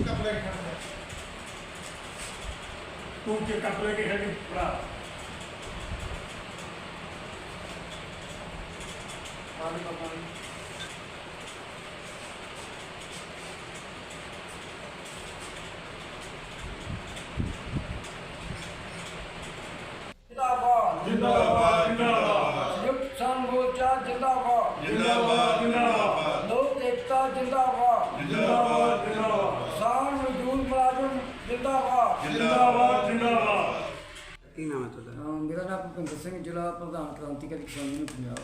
ਕੀ cup ਲੈ। ਕੇ ਖਾਂਦਾ ਤੂੰ ਕਿ ਕੱਪ ਲੈ ਕੇ ਖੜੇ ਭਰਾ। ਆਲੇ ਪਾਪਾ ਨੇ ਜਿੰਦਾਬਾਦ ਜਿੰਦਾਬਾਦ ਜਿੰਦਾਬਾਦ ਸੰਯੁਕਤ ਕਿਸਾਨ ਮੋਰਚਾ ਜਿੰਦਾਬਾਦ ਜਿੰਦਾਬਾਦ ਜਿੰਦਾਬਾਦ ਲੋਕ ਏਕਤਾ ਜਿੰਦਾਬਾਦ ਜਿੰਦਾਬਾਦ ਜਿੰਦਾਬਾਦ ਕਿਸਾਨ ਮਜ਼ਦੂਰ ਮੁਲਾਜ਼ਮ ਜਿੰਦਾਬਾਦ ਜਿੰਦਾਬਾਦ। ਜਿੰਦਾਬਾਦ ਕੀ ਨਾਮ ਹੈ ਤੁਹਾਡਾ? ਅਹ ਮੇਰਾ ਨਾਮ ਭੁਪਿੰਦਰ ਸਿੰਘ ਜ਼ਿਲ੍ਹਾ ਪ੍ਰਧਾਨ ਕ੍ਰਾਂਤੀਕਾਰੀ ਕਿਸਾਨ ਯੂਨੀਅਨ ਪੰਜਾਬ।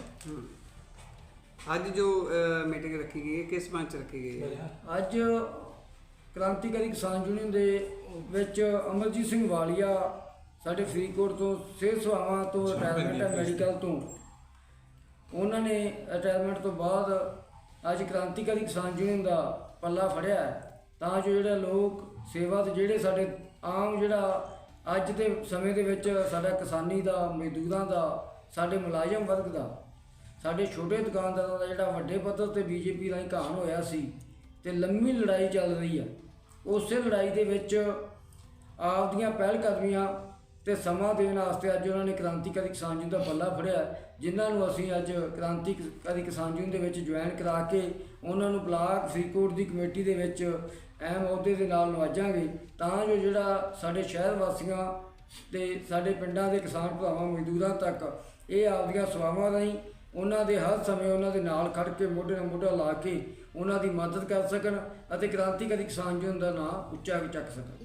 ਅੱਜ ਜੋ ਮੀਟਿੰਗ ਰੱਖੀ ਗਈ ਹੈ ਕਿਸ ਮੰਚ ਰੱਖੀ ਗਈ ਹੈ? ਅੱਜ ਕ੍ਰਾਂਤੀਕਾਰੀ ਕਿਸਾਨ ਯੂਨੀਅਨ ਦੇ ਵਿੱਚ ਅਮਰਜੀਤ ਸਿੰਘ ਵਾਲੀਆ ਸਾਡੇ ਫਰੀਦਕੋਟ ਤੋਂ ਸਿਹਤ ਸੇਵਾਵਾਂ ਤੋਂ ਰਿਟਾਇਰਮੈਂਟ ਹੈ ਮੈਡੀਕਲ ਤੋਂ। ਉਹਨਾਂ ਨੇ ਰਿਟਾਇਰਮੈਂਟ ਤੋਂ ਬਾਅਦ ਅੱਜ ਕ੍ਰਾਂਤੀਕਾਰੀ ਕਿਸਾਨ ਯੂਨੀਅਨ ਦਾ ਪੱਲਾ ਫੜਿਆ ਹੈ। ਤਾਂ ਜੋ ਜਿਹੜੇ ਲੋਕ ਸੇਵਾ ਤੇ ਜਿਹੜੇ ਸਾਡੇ ਆਮ ਜਿਹੜਾ ਅੱਜ ਦੇ ਸਮੇਂ ਦੇ ਵਿੱਚ ਸਾਡਾ ਕਿਸਾਨੀ ਦਾ, ਮਜ਼ਦੂਰਾਂ ਦਾ, ਸਾਡੇ ਮੁਲਾਜ਼ਮ ਵਰਗ ਦਾ, ਸਾਡੇ ਛੋਟੇ ਦੁਕਾਨਦਾਰਾਂ ਦਾ ਜਿਹੜਾ ਵੱਡੇ ਪੱਧਰ ਤੇ ਬੀਜੇਪੀ ਰਾਹੀਂ ਘਾਣ ਹੋਇਆ ਸੀ ਤੇ ਲੰਮੀ ਲੜਾਈ ਚੱਲ ਰਹੀ ਆ, ਉਸੇ ਲੜਾਈ ਦੇ ਵਿੱਚ ਆਪਦੀਆਂ ਪਹਿਲ ਕਦਮੀਆਂ ਤੇ ਸਮਾਂ ਦੇਣ ਵਾਸਤੇ ਅੱਜ ਉਹਨਾਂ ਨੇ ਕ੍ਰਾਂਤੀਕਾਰੀ ਕਿਸਾਨ ਯੂਨੀਅਨ ਦਾ ਪੱਲਾ ਫੜਿਆ। ਜਿਨ੍ਹਾਂ ਨੂੰ ਅਸੀਂ ਅੱਜ ਕ੍ਰਾਂਤੀਕਾਰੀ ਕਿਸਾਨ ਯੂਨੀਅਨ ਦੇ ਵਿੱਚ ਜੁਆਇਨ ਕਰਾ ਕੇ ਉਹਨਾਂ ਨੂੰ ਬਲਾਕ ਫਰੀਦਕੋਟ ਦੀ ਕਮੇਟੀ ਦੇ ਵਿੱਚ ਅਹਿਮ ਅਹੁਦੇ ਦੇ ਨਾਲ ਨਵਾਜਾਂਗੇ। ਤਾਂ ਜੋ ਜਿਹੜਾ ਸਾਡੇ ਸ਼ਹਿਰ ਵਾਸੀਆਂ ਤੇ ਸਾਡੇ ਪਿੰਡਾਂ ਦੇ ਕਿਸਾਨ ਭਰਾਵਾਂ, ਮਜ਼ਦੂਰਾਂ ਤੱਕ ਇਹ ਆਪਦੀਆਂ ਸੇਵਾਵਾਂ ਰਾਹੀਂ ਉਹਨਾਂ ਦੇ ਹਰ ਸਮੇਂ ਉਹਨਾਂ ਦੇ ਨਾਲ ਖੜ ਕੇ ਮੋਢੇ ਨਾਲ ਮੋਢਾ ਲਾ ਕੇ ਉਹਨਾਂ ਦੀ ਮਦਦ ਕਰ ਸਕਣ ਅਤੇ ਕ੍ਰਾਂਤੀਕਾਰੀ ਕਿਸਾਨ ਯੂਨੀਅਨ ਦਾ ਨਾਂ ਉੱਚਾ ਚੱਕ ਸਕਣ।